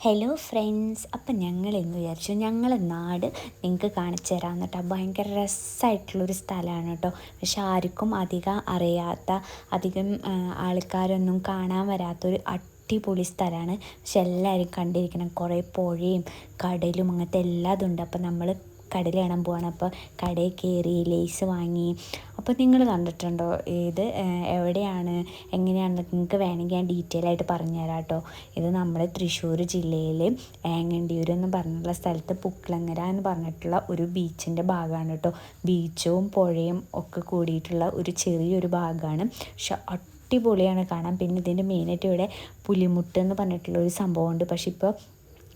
Hello friends അപ്പം ഞങ്ങൾ എന്ന് വിചാരിച്ചു ഞങ്ങളെ നാട് നിങ്ങൾക്ക് കാണിച്ചു തരാമെന്ന് കേട്ടോ. ഭയങ്കര രസമായിട്ടുള്ളൊരു സ്ഥലമാണ് കേട്ടോ. പക്ഷെ ആർക്കും അധികം അറിയാത്ത അധികം ആൾക്കാരൊന്നും കാണാൻ വരാത്തൊരു അടിപൊളി സ്ഥലമാണ്. പക്ഷെ എല്ലാവരും കണ്ടിരിക്കണം. കുറേ പുഴയും കടലും അങ്ങനത്തെ എല്ലാതുണ്ട് അപ്പം നമ്മൾ കടൽ കാണാൻ പോവാണ്. അപ്പോൾ കടയിൽ കയറി ലേസ് വാങ്ങി. അപ്പോൾ നിങ്ങൾ കണ്ടിട്ടുണ്ടോ? ഇത് എവിടെയാണ്? എങ്ങനെയാണ് നിങ്ങൾക്ക് വേണമെങ്കിൽ ഞാൻ ഡീറ്റെയിൽ ആയിട്ട് പറഞ്ഞു തരാം കേട്ടോ ഇത് നമ്മൾ തൃശ്ശൂർ ജില്ലയിൽ ഏങ്ങണ്ടിയൂർ എന്ന് പറഞ്ഞിട്ടുള്ള സ്ഥലത്ത് പുക്ലങ്ങര എന്ന് പറഞ്ഞിട്ടുള്ള ഒരു ബീച്ചിന്റെ ഭാഗമാണ് കേട്ടോ ബീച്ചും പുഴയും ഒക്കെ കൂടിയിട്ടുള്ള ഒരു ചെറിയൊരു ഭാഗമാണ്. പക്ഷെ അടിപൊളിയാണ് കാണാൻ. പിന്നെ ഇതിന്റെ മെയിനായിട്ട് ഇവിടെ പുലിമുട്ട് എന്ന് പറഞ്ഞിട്ടുള്ള ഒരു സംഭവമുണ്ട്. പക്ഷെ ഇപ്പോൾ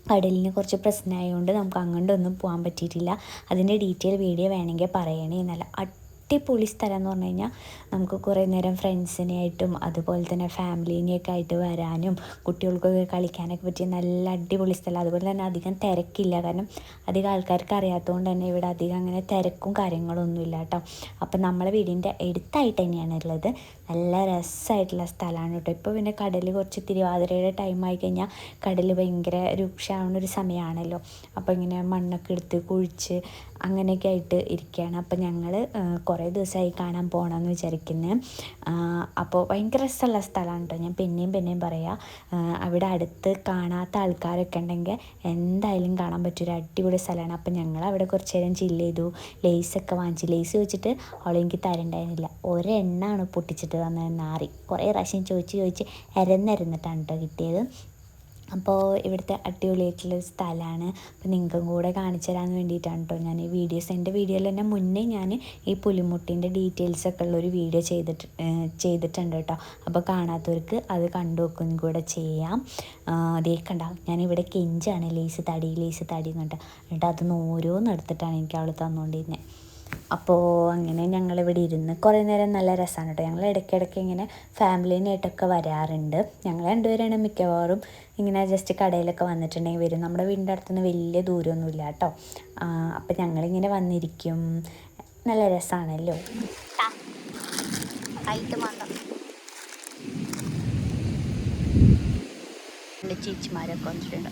കടലിന് കുറച്ച് പ്രശ്നമായതുകൊണ്ട് നമുക്ക് അങ്ങോട്ടൊന്നും പോകാൻ പറ്റിയിട്ടില്ല. അതിന്റെ ഡീറ്റെയിൽ വീഡിയോ വേണമെങ്കിൽ പറയണേ എന്നല്ല. അടിപൊളി സ്ഥലം എന്ന് പറഞ്ഞു കഴിഞ്ഞാൽ നമുക്ക് കുറേ നേരം ഫ്രണ്ട്സിനെയായിട്ടും അതുപോലെ തന്നെ ഫാമിലിനെയൊക്കെ ആയിട്ട് വരാനും കുട്ടികൾക്കൊക്കെ കളിക്കാനൊക്കെ പറ്റിയ നല്ല അടിപൊളി സ്ഥലം. അതുപോലെ തന്നെ അധികം തിരക്കില്ല. കാരണം അധികം ആൾക്കാർക്ക് അറിയാത്തതുകൊണ്ട് തന്നെ ഇവിടെ അധികം അങ്ങനെ തിരക്കും കാര്യങ്ങളൊന്നുമില്ല കേട്ടോ. അപ്പം നമ്മളെ വീടിന്റെ അടുത്തായിട്ട് തന്നെയാണ് ഉള്ളത്. നല്ല രസമായിട്ടുള്ള സ്ഥലമാണ് കേട്ടോ. ഇപ്പോൾ പിന്നെ കടൽ കുറച്ച് തിരുവാതിരയുടെ ടൈം ആയി കഴിഞ്ഞാൽ കടൽ ഭയങ്കര രൂക്ഷമാവുന്ന ഒരു സമയമാണല്ലോ അപ്പോൾ ഇങ്ങനെ മണ്ണൊക്കെ എടുത്ത് കുഴിച്ച് അങ്ങനെയൊക്കെ ആയിട്ട് ഇരിക്കുകയാണ് അപ്പോൾ ഞങ്ങൾ കുറേ ദിവസമായി കാണാൻ പോകണമെന്ന് വിചാരിക്കുന്നത് അപ്പോൾ ഭയങ്കര രസമുള്ള സ്ഥലമാണ് കേട്ടോ. ഞാൻ പിന്നെയും പിന്നെയും പറയാം അവിടെ അടുത്ത് കാണാത്ത ആൾക്കാരൊക്കെ ഉണ്ടെങ്കിൽ എന്തായാലും കാണാൻ പറ്റിയൊരു അടിപൊളി സ്ഥലമാണ്. അപ്പോൾ ഞങ്ങൾ അവിടെ കുറച്ച് നേരം ചില്ല് ചെയ്തു. ലേസൊക്കെ വാങ്ങിച്ചു. ലേസ് വെച്ചിട്ട് അവളെനിക്ക് തരണ്ടായിരുന്നില്ല. ഒരെണ്ണമാണ് പൊട്ടിച്ചിട്ട് തന്നത് നാറി. കുറേ പ്രാവശ്യം ചോദിച്ച് ചോദിച്ച് അരന്നരുന്നിട്ടാണ് കേട്ടോ കിട്ടിയത്. അപ്പോൾ ഇവിടുത്തെ അടിപൊളിയായിട്ടുള്ളൊരു സ്ഥലമാണ്. അപ്പോൾ നിങ്ങൾക്കും കൂടെ കാണിച്ചു തരാൻ വേണ്ടിയിട്ടാണ് കേട്ടോ ഞാൻ ഈ വീഡിയോസ് എന്റെ വീഡിയോയിൽ തന്നെ മുന്നേ ഞാൻ ഈ പുലിമുട്ടിന്റെ ഡീറ്റെയിൽസ് ഒക്കെ ഉള്ളൊരു വീഡിയോ ചെയ്തിട്ട് ചെയ്തിട്ടുണ്ട് കേട്ടോ. അപ്പോൾ കാണാത്തവർക്ക് അത് കണ്ടു വെക്കും കൂടെ ചെയ്യാം. അതേ കണ്ട ഞാനിവിടെ കെഞ്ചാണ് ലേസ് തടി ലേസ് തടി എന്നിട്ട് എന്നിട്ട് അതൊന്ന് ഓരോന്ന് എടുത്തിട്ടാണ് എനിക്ക് അവൾ തന്നുകൊണ്ടിരുന്നത് അപ്പോൾ അങ്ങനെ ഞങ്ങൾ ഇവിടെ ഇരുന്ന് കുറേ നേരം നല്ല രസമാണ് കേട്ടോ ഞങ്ങൾ ഇടയ്ക്കിടയ്ക്ക് ഇങ്ങനെ ഫാമിലീനായിട്ടൊക്കെ വരാറുണ്ട്. ഞങ്ങൾ രണ്ടുപേരാണ് മിക്കവാറും ഇങ്ങനെ ജസ്റ്റ് കടയിലൊക്കെ വന്നിട്ടുണ്ടെങ്കിൽ വരും. നമ്മുടെ വീടിന്റെ അടുത്തുനിന്ന് വലിയ ദൂരമൊന്നുമില്ല കേട്ടോ അപ്പം ഞങ്ങളിങ്ങനെ വന്നിരിക്കും. നല്ല രസമാണല്ലോ ചേച്ചിമാരൊക്കെ വന്നിട്ടുണ്ട്.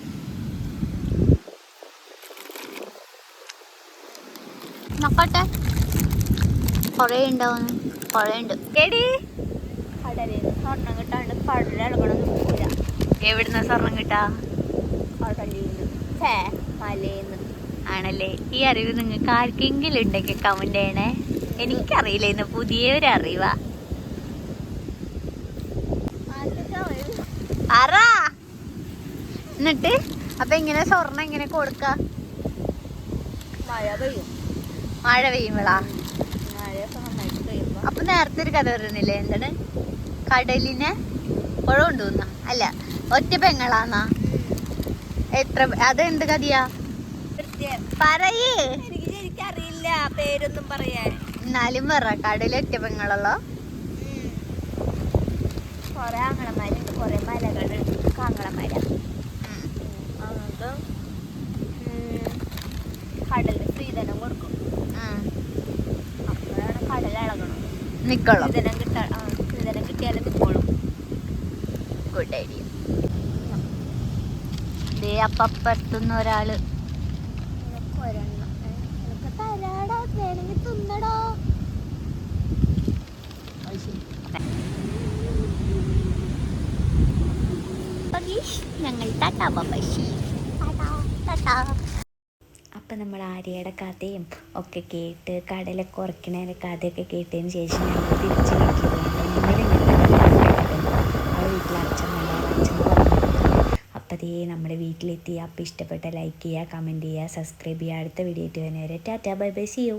നോക്കട്ടെ കുറേ ഉണ്ടാവും കുറേ ഉണ്ട് എടി? കടലിൽ സ്വർണം കിട്ടാണ്ട് കടലിളകണം പോരാ എവിടുന്ന സ്വർണം കിട്ടാ? കടലിൽ ആണല്ലേ. ഈ അറിവ് നിങ്ങൾക്ക് ആർക്കെങ്കിലും ഉണ്ടെങ്കിൽ കമന്റ് ചെയ്യണേ. എനിക്കറിയില്ല ഇന്ന് പുതിയ ഒരു അറിവാ. അറ എന്നിട്ട് അപ്പൊ എങ്ങനെ സ്വർണം എങ്ങനെ കൊടുക്ക? മഴ പെയ്യും. മഴ പെയ്യുമ്പോളാ? അപ്പൊ നേരത്തെ ഒരു കഥ പറയുന്നില്ലേ എന്താണ്? കടലിനെ പുഴ കൊണ്ടുവന്ന അല്ല ഒറ്റ പെങ്ങളാന്നാ? എത്ര അതെന്ത് കഥയാ? പറയേ. അറിയില്ല പേരൊന്നും പറയാൻ. എന്നാലും പറ കടലിൽ ഒറ്റ പെങ്ങളല്ലോ കൊറേ ആങ്ങളമാരുണ്ട് കൊറേ മലകളുണ്ട് കാങ്ങളമര അങ്ങനത്തെ കടലിൽ സ്ത്രീധനം കൊടുക്കും അപ്പോഴാണ് കടൽ ഇളകണം നിക്കോളൂ സ്ത്രീധനം കിട്ടാ ആ നിക്കോളും ഗുഡ് ഐഡിയ ദേ അപ്പപ്പുറത്തുനിന്ന് ഒരാൾ. ഞങ്ങൾ വേണമെങ്കിൽ തിന്നടാ ഞങ്ങൾ ടാറ്റാ ബബശി അപ്പം നമ്മൾ ആര്യയുടെ കഥയും ഒക്കെ കേട്ട് കടലൊക്കെ ഉറക്കണേന്റെ കഥയൊക്കെ കേട്ടതിന് ശേഷം ഞങ്ങൾ തിരിച്ച് വീട്ടിൽ അവളെ വീട്ടിൽ അച്ഛൻ നല്ല അച്ഛൻ പറഞ്ഞു അപ്പം അതേ നമ്മുടെ വീട്ടിലെത്തി. അപ്പം ഇഷ്ടപ്പെട്ട ലൈക്ക് ചെയ്യുക കമന്റ് ചെയ്യുക സബ്സ്ക്രൈബ് ചെയ്യുക. അടുത്ത വീഡിയോ ആയിട്ട് വരുന്നവരെ tata bye bye see you